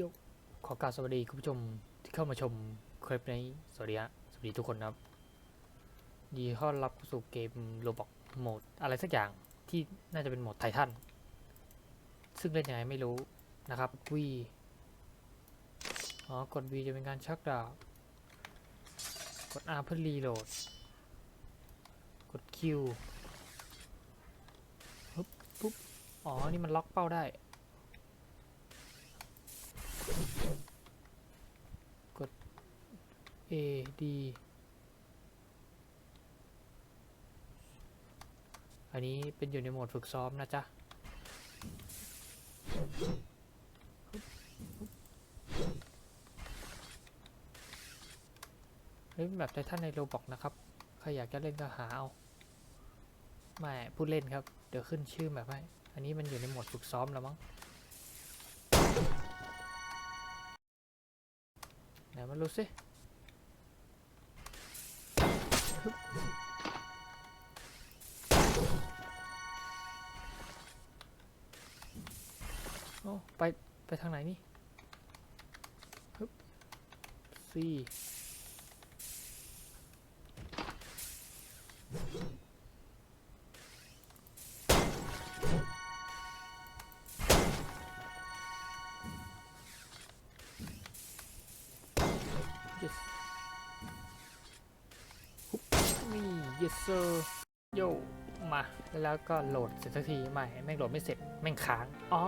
ยกขอกราบสวัสดีคุณผู้ชมที่เข้ามาชมคลิปนี้สวัสดีฮะสวัสดีทุกคนครับดีต้อนรับสู่เกมโรบอกโหมดอะไรสักอย่างที่น่าจะเป็นโหมดไททันซึ่งเล่นยังไงไม่รู้นะครับวีอ๋อกด V จะเป็นการชักดาบกด R เพื่อรีโหลด กด Q ปึ๊บปุ๊บอ๋อ นี่มันล็อกเป้าได้ กด A D อันนี้เป็นอยู่ในโหมดฝึกซ้อมนะจ๊ะ เล่นแบบไททันในโรบอกนะครับ ใครอยากจะเล่นก็หาเอา ไม่พูดเล่นครับ เดี๋ยวขึ้นชื่อแบบให้ อันนี้มันอยู่ในโหมดฝึกซ้อมแล้วมั้งไหนมาดูสิ โอ้ไป ไปทางไหนนี่ฮึบสี่ yes sir โยมาแล้วก็โหลดเสร็จสักทีไม่แม่งโหลดไม่เสร็จแม่งค้างอ๋อ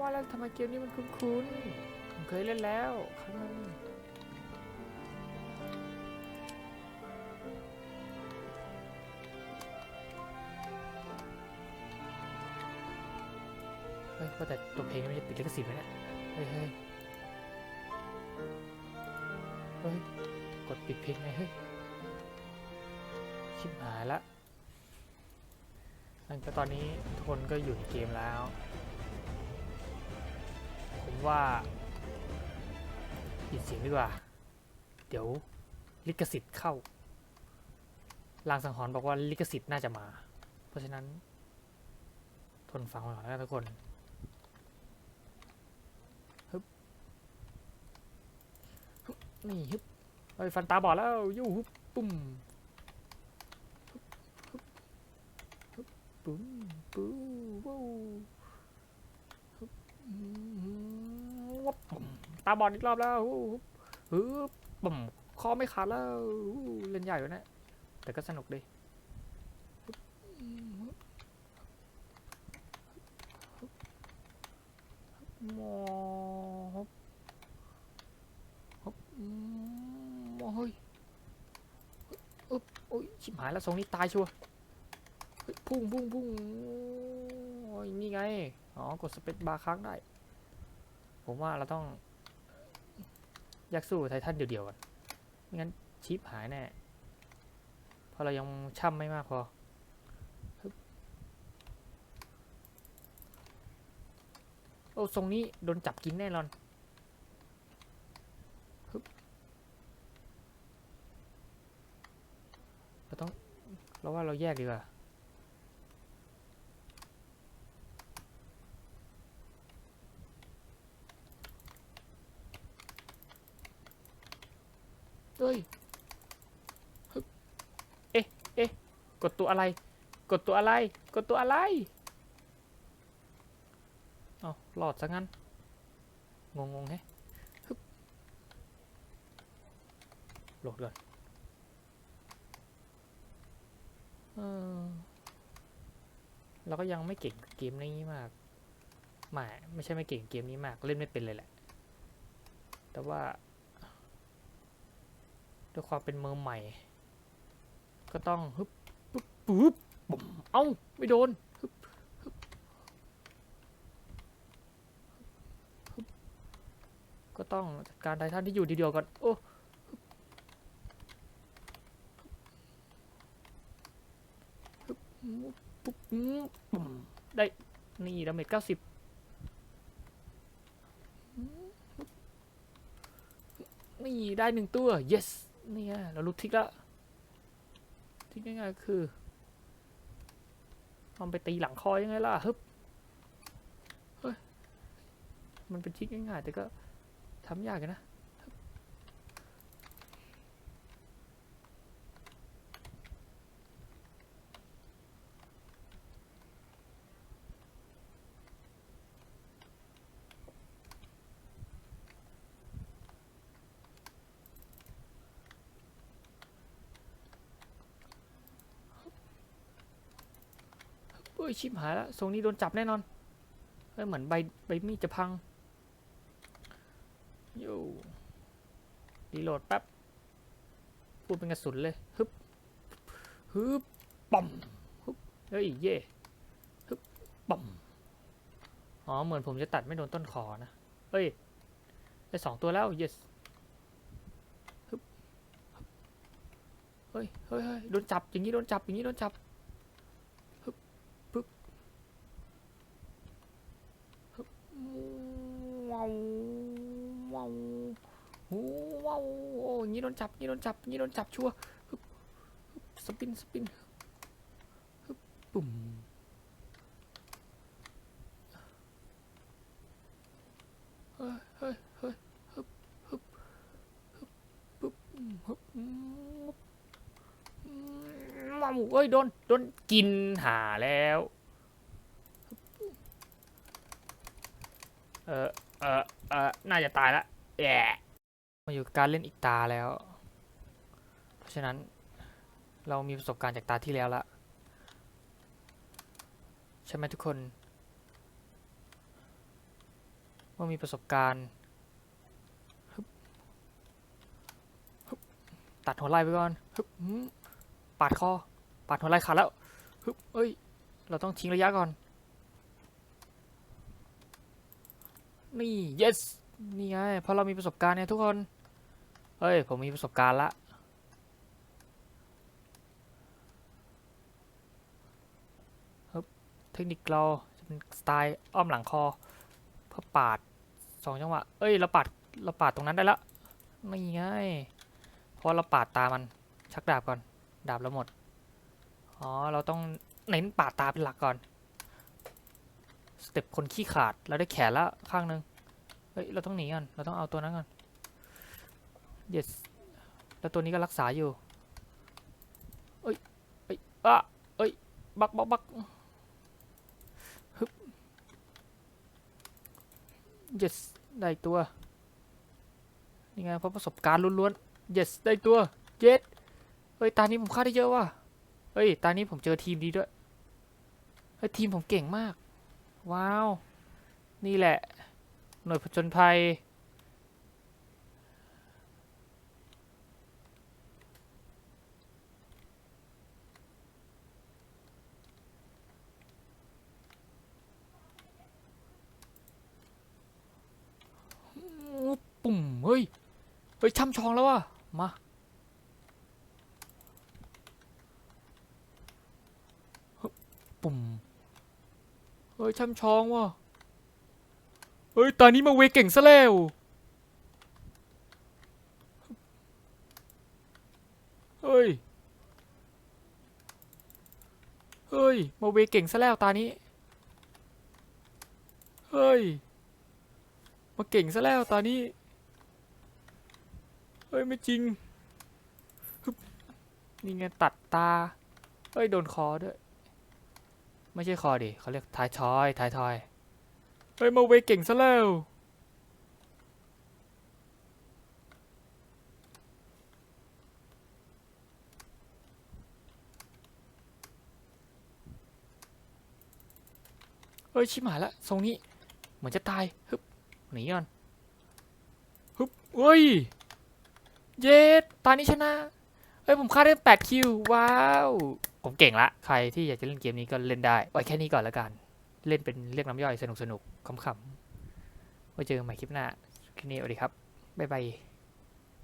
ว่าแล้วทำไมเกมนี้มันคุ้นๆผมเคยเล่นแล้วครั้งนึงเฮ้ยว่าแต่ตัวเพลงมันจะติดลิขสิทธิ์ไหมเนี่ยเฮ้ยเฮ้ยเฮ้ยกดปิดเพลงไงเฮ้ย ชิบหายละนั่นก็ตอนนี้ทุกคนก็อยู่ในเกมแล้ว ผมว่าปิดเสียงดีกว่า เดี๋ยวลิขสิทธิ์เข้าลางสังหรณ์บอกว่าลิขสิทธิ์น่าจะมา เพราะฉะนั้น ทนฟังไว้ก่อนนะทุกคนฮึบนี่ฮึบเฮ้ยฟันตาบอดแล้วยูฮึบปุ้มฮึบฮึบฮึบ ปุ้มปุ้มว้าวฮึบอืมปุ้มตาบอดอีกรอบแล้วฮึบปุ้มคอไม่ขาดแล้วเล่นใหญ่อยู่นะแต่ก็สนุกดีฮึบอืมฮึบฮบมอฮึบฮึบอืมโอ้ยอึ๊บโอ้ยชิบหายแล้วทรงนี้ตายชัวร์ พุ่งพุ่งพุ่งโอ้ยนี่ไง อ๋อ กดสเปซบาร์ค้างได้ ผมว่าเราต้องแยากสู้ไททันเดียวๆกันไม่งั้นชิปหายแน่ เพราะเรายังช่ำไม่มากพอโอ้ทรงนี้โดนจับกินแน่นอนเราต้อง เราว่าเราแยกดีกว่า เอ้ยฮึบเอ๊ะ เอ๊ะ ก ดตัวอะไร กดตัวอะไร กดตัวอะไรเอาหลอดซะงั้น งงงแฮะฮึบโหลดก่อนเออเราก็ยังไม่เก่งเกมนี้มากไม่ไม่ใช่ไม่เก่งเกมนี้มาก เล่นไม่เป็นเลยแหละ แต่ว่าด้วยความเป็นมือใหม่ ก็ต้องฮึบ ปุ๊บปุ๊บเอ้า ไม่โดนก็ต้องจัดการไททันที่อยู่เดียวก่อน โอ้ปุ๊บได้ นี่ดาเมจเก้าสิบนี่ได้หนึ่งตัว yes นี่ไงเรารู้ทริกแล้วทริกง่ายๆคือ เอาไปตีหลังคอยังไงล่ะฮึบเฮ้ยมันเป็นทิกง่ายๆแต่ก็ทำยากนะ เฮ้ ยชิบหายแล้วทรงนี้โดนจับแน่นอนเฮ้ยเหมือนใบใบมีดจะพังโย่รีโหลดแป๊บพูดเป็นกระสุนเลยฮึบฮึบปั๊มฮึบเฮ้ยเย่ฮึบปั๊มอ๋อเหมือนผมจะตัดไม่โดนต้นคอนะเฮ้ยได้สองตัวแล้ว yes ฮึบเฮ้ยเฮ้ยเฮ้ยโดนจับอย่างนี้โดนจับอย่างนี้โดนจับ ว้าวว้าวโอ้ว้าวโอ้ยงี้โดนจับงี้โดนจับงี้โดนจับชัวฮึบฮึบสปินสปินฮึบปุ่มเฮ้ยเฮ้ยเฮ้ยฮึบฮึบฮึบปึ๊บอืมฮึบอืมอืมว้าวเอ้ยโดนโดนกินหาแล้ว เออ เออเออน่าจะตายละแย่มาอยู่การเล่นอีกตาแล้ว เพราะฉะนั้นเรามีประสบการณ์จากตาที่แล้วละใช่ไหมทุกคนว่ามีประสบการณ์ ตัดหัวไหล่ไปก่อนปาดคอ ปาดหัวไหล่ขาดแล้วเอ้ย เราต้องทิ้งระยะก่อน นี่ yes นี่ไงเพราะเรามีประสบการณ์เนี่ยทุกคน เฮ้ย ผมมีประสบการณ์ละเทคนิคเราจะเป็นสไตล์อ้อมหลังคอเพื่อปาดสองจังหวะ เอ้ย เราปาด เราปาดตรงนั้นได้ละนี่ไงเพราะเราปาดตามัน ชักดาบก่อน ดาบเราหมด อ๋อ เราต้องเน้นปาดตาเป็นหลักก่อน เต็ปคนขี้ขาดเราได้แขนล้วข้างหนึ่งเฮ้ยเราต้องหนีก่อนเราต้องเอาตัวนั้นก่อน yes แล้วตัวนี้ก็รักษาอยู่เอ้ยเอ้ยอะเอ้ยบักบักบักฮึบ yes ได้ตัวนี่ไงเพราะประสบการณ์ล้วนๆ yes ได้ตัว yes เฮ้ยตานี้ผมฆ่าได้เยอะว่ะเฮ้ยตานี้ผมเจอทีมดีด้วยเฮ้ยทีมผมเก่งมาก ว้าว นี่แหละ หน่วยผจญภัย ปุ่ม เฮ้ย เฮ้ยช่ำชองแล้วว่ะ มาปุ่ม เฮ้ยช่ำชองว่ะเฮ้ยตอนนี้มาเวเก่งซะแล้วเฮ้ยเฮ้ยมาเวเก่งซะแล้วตานี้เฮ้ยมาเก่งซะแล้วตานี้เฮ้ยไม่จริงนี่ไงตัดตาเฮ้ยโดนคอด้วย ไม่ใช่คอดิเขาเรียกท้ายทอยท้ายทอยเฮ้ยมาเวเก่งซะแล้วเฮ้ยชิบหายละทรงนี้เหมือนจะตายฮึบหนีก่อนฮึบเฮ้ยเย็ดตอนนี้ชนะเฮ้ยผมฆ่าได้8คิวว้าว ผมเก่งละ ใครที่อยากจะเล่นเกมนี้ก็เล่นได้ ไว้แค่นี้ก่อนละกัน เล่นเป็นเรียกน้ำย่อยสนุกสนุกๆขำๆไว้เจอกันใหม่คลิปหน้าคลิปนี้สวัสดีครับ บ๊ายบาย